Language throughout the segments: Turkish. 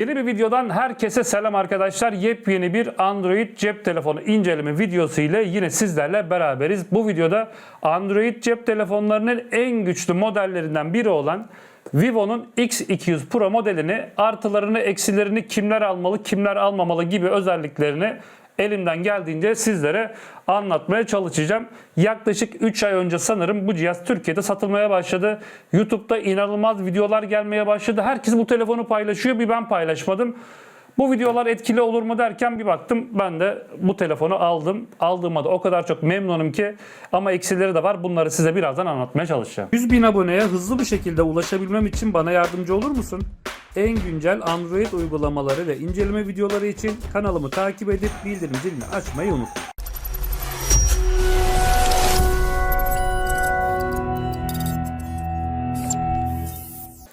Yeni bir videodan herkese selam arkadaşlar. Yepyeni bir Android cep telefonu inceleme videosu ile yine sizlerle beraberiz. Bu videoda Android cep telefonlarının en güçlü modellerinden biri olan Vivo'nun X200 Pro modelini artılarını, eksilerini, kimler almalı, kimler almamalı gibi özelliklerini elimden geldiğince sizlere anlatmaya çalışacağım. Yaklaşık 3 ay önce sanırım bu cihaz Türkiye'de satılmaya başladı. YouTube'da inanılmaz videolar gelmeye başladı. Herkes bu telefonu paylaşıyor. Bir ben paylaşmadım. Bu videolar etkili olur mu derken bir baktım ben de bu telefonu aldım. Aldığıma da o kadar çok memnunum ki ama eksileri de var. Bunları size birazdan anlatmaya çalışacağım. 100 bin aboneye hızlı bir şekilde ulaşabilmem için bana yardımcı olur musun? En güncel Android uygulamaları ve inceleme videoları için kanalımı takip edip bildirim zilini açmayı unutma.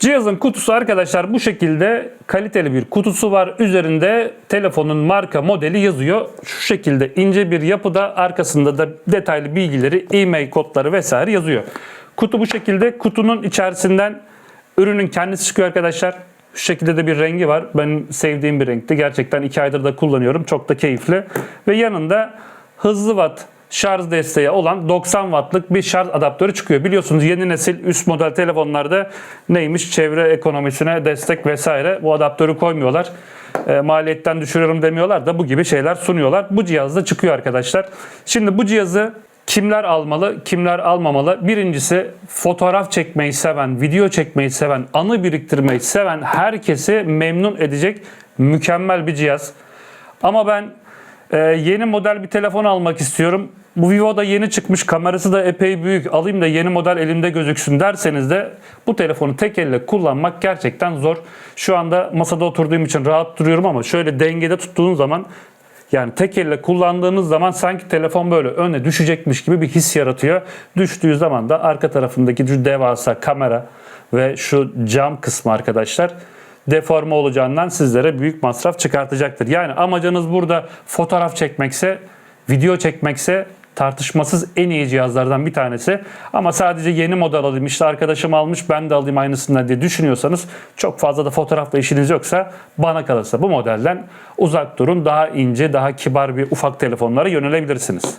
Cihazın kutusu arkadaşlar bu şekilde kaliteli bir kutusu var. Üzerinde telefonun marka modeli yazıyor. Şu şekilde ince bir yapıda arkasında da detaylı bilgileri, e-mail kodları vesaire yazıyor. Kutu bu şekilde. Kutunun içerisinden ürünün kendisi çıkıyor arkadaşlar. Şu şekilde de bir rengi var. Benim sevdiğim bir renkti. Gerçekten 2 aydır da kullanıyorum. Çok da keyifli. Ve yanında hızlı watt şarj desteği olan 90 wattlık bir şarj adaptörü çıkıyor. Biliyorsunuz yeni nesil üst model telefonlarda neymiş çevre ekonomisine destek vesaire bu adaptörü koymuyorlar. E, maliyetten düşürüyorum demiyorlar da bu gibi şeyler sunuyorlar. Bu cihazda çıkıyor arkadaşlar. Şimdi bu cihazı kimler almalı, kimler almamalı? Birincisi fotoğraf çekmeyi seven, video çekmeyi seven, anı biriktirmeyi seven herkesi memnun edecek mükemmel bir cihaz. Ama ben ee, yeni model bir telefon almak istiyorum. Bu Vivo'da yeni çıkmış kamerası da epey büyük alayım da yeni model elimde gözüksün derseniz de bu telefonu tek elle kullanmak gerçekten zor. Şu anda masada oturduğum için rahat duruyorum ama şöyle dengede tuttuğun zaman yani tek elle kullandığınız zaman sanki telefon böyle öne düşecekmiş gibi bir his yaratıyor. Düştüğü zaman da arka tarafındaki şu devasa kamera ve şu cam kısmı arkadaşlar deforme olacağından sizlere büyük masraf çıkartacaktır. Yani amacınız burada fotoğraf çekmekse, video çekmekse tartışmasız en iyi cihazlardan bir tanesi. Ama sadece yeni model alayım işte arkadaşım almış ben de alayım aynısından diye düşünüyorsanız çok fazla da fotoğrafla işiniz yoksa bana kalırsa bu modelden uzak durun. Daha ince, daha kibar bir ufak telefonlara yönelebilirsiniz.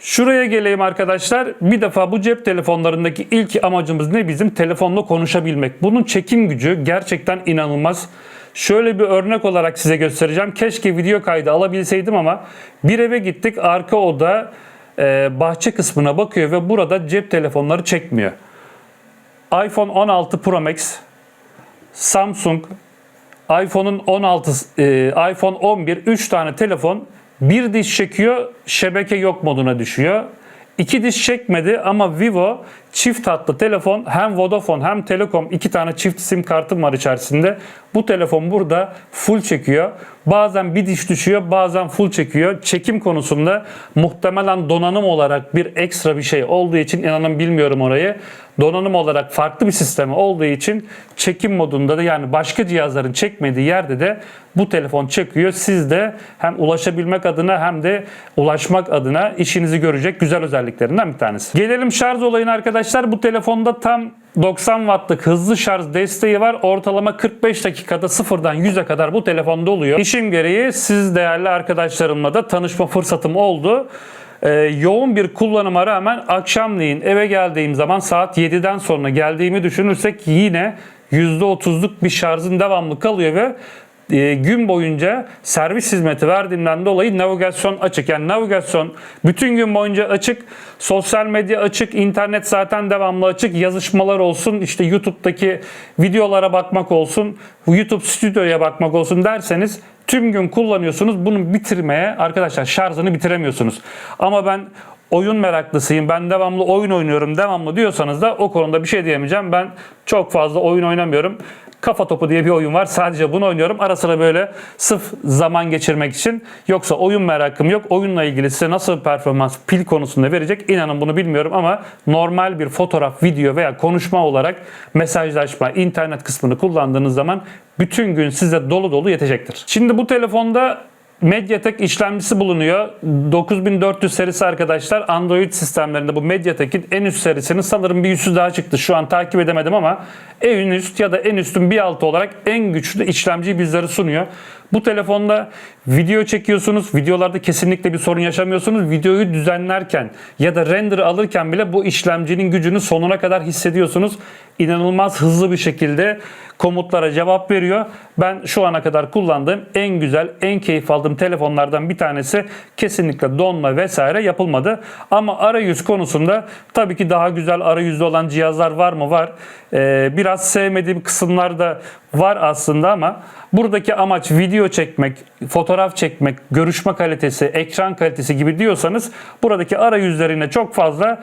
Şuraya geleyim arkadaşlar. Bir defa bu cep telefonlarındaki ilk amacımız ne? Bizim telefonla konuşabilmek. Bunun çekim gücü gerçekten inanılmaz. Şöyle bir örnek olarak size göstereceğim. Keşke video kaydı alabilseydim ama bir eve gittik. Arka oda e, bahçe kısmına bakıyor ve burada cep telefonları çekmiyor. iPhone 16 Pro Max, Samsung, iPhone'un 16, e, iPhone 11 3 tane telefon bir diş çekiyor, şebeke yok moduna düşüyor. İki diş çekmedi ama Vivo çift hatlı telefon hem Vodafone hem Telekom iki tane çift sim kartım var içerisinde. Bu telefon burada full çekiyor. Bazen bir diş düşüyor bazen full çekiyor. Çekim konusunda muhtemelen donanım olarak bir ekstra bir şey olduğu için inanın bilmiyorum orayı. Donanım olarak farklı bir sistemi olduğu için çekim modunda da yani başka cihazların çekmediği yerde de bu telefon çekiyor. Siz de hem ulaşabilmek adına hem de ulaşmak adına işinizi görecek güzel özelliklerinden bir tanesi. Gelelim şarj olayına arkadaşlar. Bu telefonda tam 90 wattlık hızlı şarj desteği var. Ortalama 45 dakikada sıfırdan 100'e kadar bu telefonda oluyor. İşim gereği siz değerli arkadaşlarımla da tanışma fırsatım oldu. Ee, yoğun bir kullanıma rağmen akşamleyin eve geldiğim zaman saat 7'den sonra geldiğimi düşünürsek yine %30'luk bir şarjın devamlı kalıyor ve e, gün boyunca servis hizmeti verdiğimden dolayı navigasyon açık. Yani navigasyon bütün gün boyunca açık. Sosyal medya açık. internet zaten devamlı açık. Yazışmalar olsun. işte YouTube'daki videolara bakmak olsun. YouTube stüdyoya bakmak olsun derseniz tüm gün kullanıyorsunuz. Bunu bitirmeye arkadaşlar şarjını bitiremiyorsunuz. Ama ben oyun meraklısıyım. Ben devamlı oyun oynuyorum. Devamlı diyorsanız da o konuda bir şey diyemeyeceğim. Ben çok fazla oyun oynamıyorum. Kafa Topu diye bir oyun var. Sadece bunu oynuyorum. Ara sıra böyle sırf zaman geçirmek için. Yoksa oyun merakım yok. Oyunla ilgili size nasıl performans pil konusunda verecek inanın bunu bilmiyorum ama normal bir fotoğraf, video veya konuşma olarak mesajlaşma, internet kısmını kullandığınız zaman bütün gün size dolu dolu yetecektir. Şimdi bu telefonda Mediatek işlemcisi bulunuyor. 9400 serisi arkadaşlar. Android sistemlerinde bu Mediatek'in en üst serisinin sanırım bir üstü daha çıktı. Şu an takip edemedim ama en üst ya da en üstün bir altı olarak en güçlü işlemciyi bizlere sunuyor. Bu telefonda video çekiyorsunuz. Videolarda kesinlikle bir sorun yaşamıyorsunuz. Videoyu düzenlerken ya da render alırken bile bu işlemcinin gücünü sonuna kadar hissediyorsunuz. İnanılmaz hızlı bir şekilde komutlara cevap veriyor. Ben şu ana kadar kullandığım en güzel, en keyif aldığım telefonlardan bir tanesi. Kesinlikle donma vesaire yapılmadı. Ama arayüz konusunda tabii ki daha güzel arayüzlü olan cihazlar var mı? Var. Ee, biraz sevmediğim kısımlar da var aslında ama buradaki amaç video çekmek, fotoğraf çekmek, görüşme kalitesi, ekran kalitesi gibi diyorsanız buradaki arayüzlerine çok fazla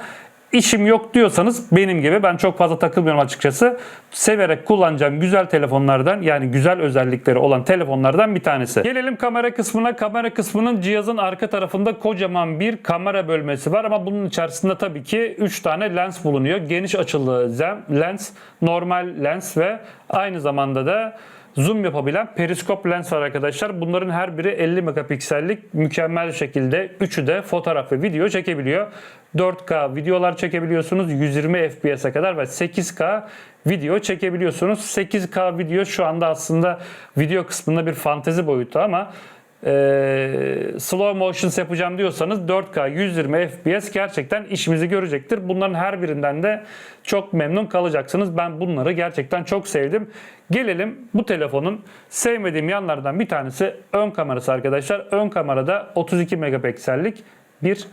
İşim yok diyorsanız benim gibi ben çok fazla takılmıyorum açıkçası. Severek kullanacağım güzel telefonlardan yani güzel özellikleri olan telefonlardan bir tanesi. Gelelim kamera kısmına. Kamera kısmının cihazın arka tarafında kocaman bir kamera bölmesi var ama bunun içerisinde tabii ki 3 tane lens bulunuyor. Geniş açılı lens, normal lens ve aynı zamanda da zoom yapabilen periskop lens var arkadaşlar. Bunların her biri 50 megapiksellik mükemmel şekilde üçü de fotoğraf ve video çekebiliyor. 4K videolar çekebiliyorsunuz 120 FPS'e kadar ve 8K video çekebiliyorsunuz. 8K video şu anda aslında video kısmında bir fantezi boyutu ama e, slow motions yapacağım diyorsanız 4K 120 FPS gerçekten işimizi görecektir. Bunların her birinden de çok memnun kalacaksınız. Ben bunları gerçekten çok sevdim. Gelelim bu telefonun sevmediğim yanlardan bir tanesi ön kamerası arkadaşlar. Ön kamerada 32 megapiksellik bir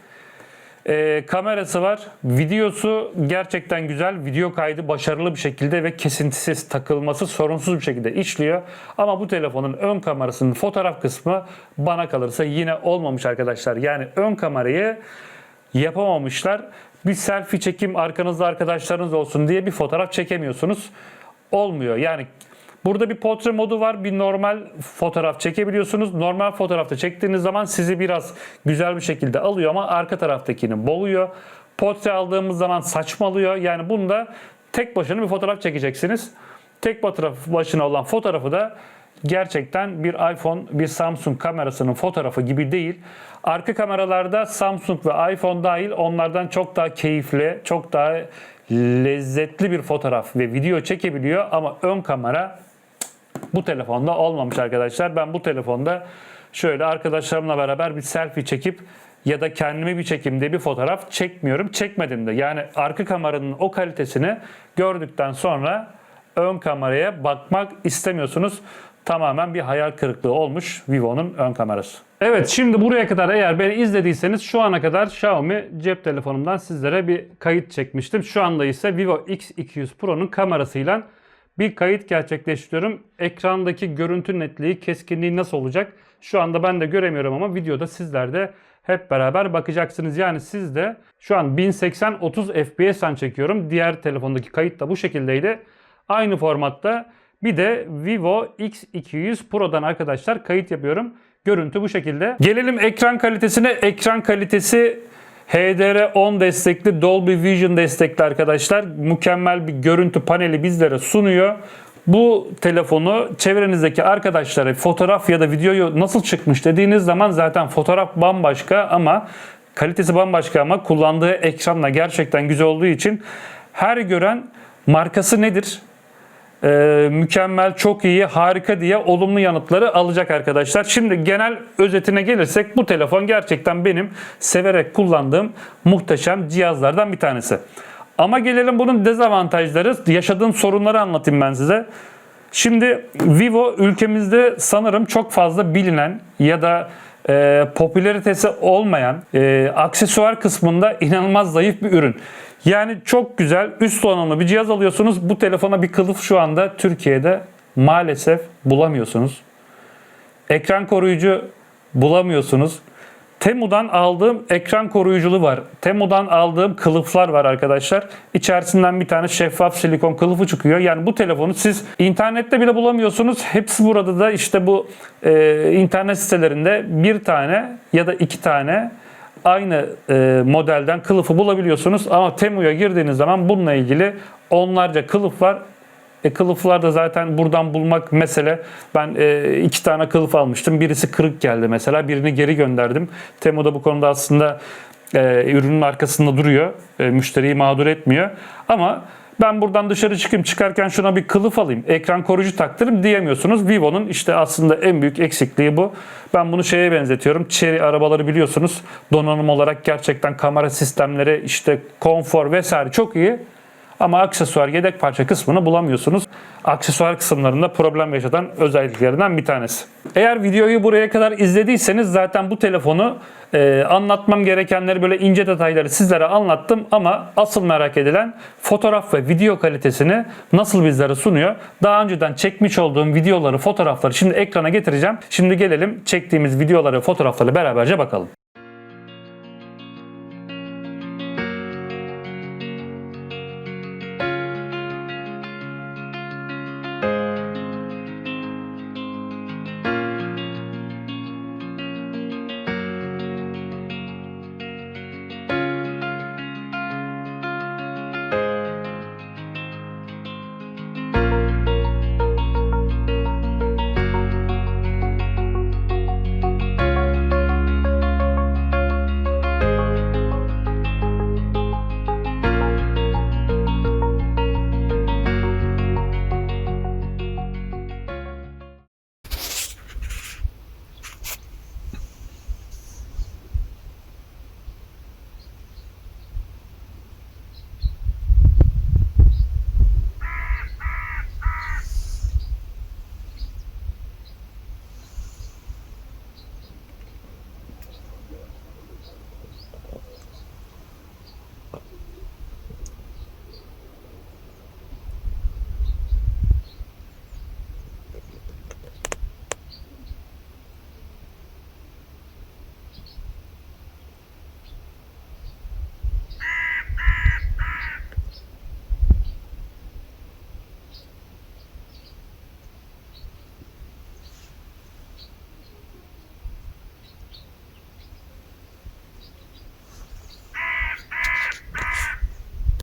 e, kamerası var. Videosu gerçekten güzel. Video kaydı başarılı bir şekilde ve kesintisiz takılması sorunsuz bir şekilde işliyor. Ama bu telefonun ön kamerasının fotoğraf kısmı bana kalırsa yine olmamış arkadaşlar. Yani ön kamerayı yapamamışlar. Bir selfie çekim arkanızda arkadaşlarınız olsun diye bir fotoğraf çekemiyorsunuz. Olmuyor. Yani Burada bir portre modu var. Bir normal fotoğraf çekebiliyorsunuz. Normal fotoğrafta çektiğiniz zaman sizi biraz güzel bir şekilde alıyor ama arka taraftakini boğuyor. Portre aldığımız zaman saçmalıyor. Yani bunda tek başına bir fotoğraf çekeceksiniz. Tek başına olan fotoğrafı da gerçekten bir iPhone, bir Samsung kamerasının fotoğrafı gibi değil. Arka kameralarda Samsung ve iPhone dahil onlardan çok daha keyifli, çok daha lezzetli bir fotoğraf ve video çekebiliyor ama ön kamera bu telefonda olmamış arkadaşlar. Ben bu telefonda şöyle arkadaşlarımla beraber bir selfie çekip ya da kendimi bir çekimde bir fotoğraf çekmiyorum. Çekmedim de. Yani arka kameranın o kalitesini gördükten sonra ön kameraya bakmak istemiyorsunuz. Tamamen bir hayal kırıklığı olmuş Vivo'nun ön kamerası. Evet şimdi buraya kadar eğer beni izlediyseniz şu ana kadar Xiaomi cep telefonumdan sizlere bir kayıt çekmiştim. Şu anda ise Vivo X200 Pro'nun kamerasıyla bir kayıt gerçekleştiriyorum. Ekrandaki görüntü netliği, keskinliği nasıl olacak? Şu anda ben de göremiyorum ama videoda sizler de hep beraber bakacaksınız. Yani siz de şu an 1080 30 FPS'ten çekiyorum. Diğer telefondaki kayıt da bu şekildeydi. Aynı formatta bir de Vivo X200 Pro'dan arkadaşlar kayıt yapıyorum. Görüntü bu şekilde. Gelelim ekran kalitesine. Ekran kalitesi HDR10 destekli, Dolby Vision destekli arkadaşlar. Mükemmel bir görüntü paneli bizlere sunuyor. Bu telefonu çevrenizdeki arkadaşlara fotoğraf ya da videoyu nasıl çıkmış dediğiniz zaman zaten fotoğraf bambaşka ama kalitesi bambaşka ama kullandığı ekranla gerçekten güzel olduğu için her gören markası nedir? Ee, mükemmel, çok iyi, harika diye olumlu yanıtları alacak arkadaşlar. Şimdi genel özetine gelirsek bu telefon gerçekten benim severek kullandığım muhteşem cihazlardan bir tanesi. Ama gelelim bunun dezavantajları, yaşadığım sorunları anlatayım ben size. Şimdi Vivo ülkemizde sanırım çok fazla bilinen ya da e, popülaritesi olmayan e, aksesuar kısmında inanılmaz zayıf bir ürün. Yani çok güzel üst donanımlı bir cihaz alıyorsunuz. Bu telefona bir kılıf şu anda Türkiye'de maalesef bulamıyorsunuz. Ekran koruyucu bulamıyorsunuz. Temu'dan aldığım ekran koruyuculu var. Temu'dan aldığım kılıflar var arkadaşlar. İçerisinden bir tane şeffaf silikon kılıfı çıkıyor. Yani bu telefonu siz internette bile bulamıyorsunuz. Hepsi burada da işte bu e, internet sitelerinde bir tane ya da iki tane aynı e, modelden kılıfı bulabiliyorsunuz. Ama Temu'ya girdiğiniz zaman bununla ilgili onlarca kılıf var. E kılıflar da zaten buradan bulmak mesele. Ben e, iki tane kılıf almıştım. Birisi kırık geldi mesela. Birini geri gönderdim. Temu'da bu konuda aslında e, ürünün arkasında duruyor. E, müşteriyi mağdur etmiyor. Ama ben buradan dışarı çıkayım çıkarken şuna bir kılıf alayım, ekran koruyucu taktırayım diyemiyorsunuz. Vivo'nun işte aslında en büyük eksikliği bu. Ben bunu şeye benzetiyorum. Chery arabaları biliyorsunuz. Donanım olarak gerçekten kamera sistemleri, işte konfor vesaire çok iyi. Ama aksesuar yedek parça kısmını bulamıyorsunuz. Aksesuar kısımlarında problem yaşatan özelliklerinden bir tanesi. Eğer videoyu buraya kadar izlediyseniz zaten bu telefonu e, anlatmam gerekenleri böyle ince detayları sizlere anlattım ama asıl merak edilen fotoğraf ve video kalitesini nasıl bizlere sunuyor? Daha önceden çekmiş olduğum videoları, fotoğrafları şimdi ekrana getireceğim. Şimdi gelelim çektiğimiz videoları, fotoğrafları beraberce bakalım.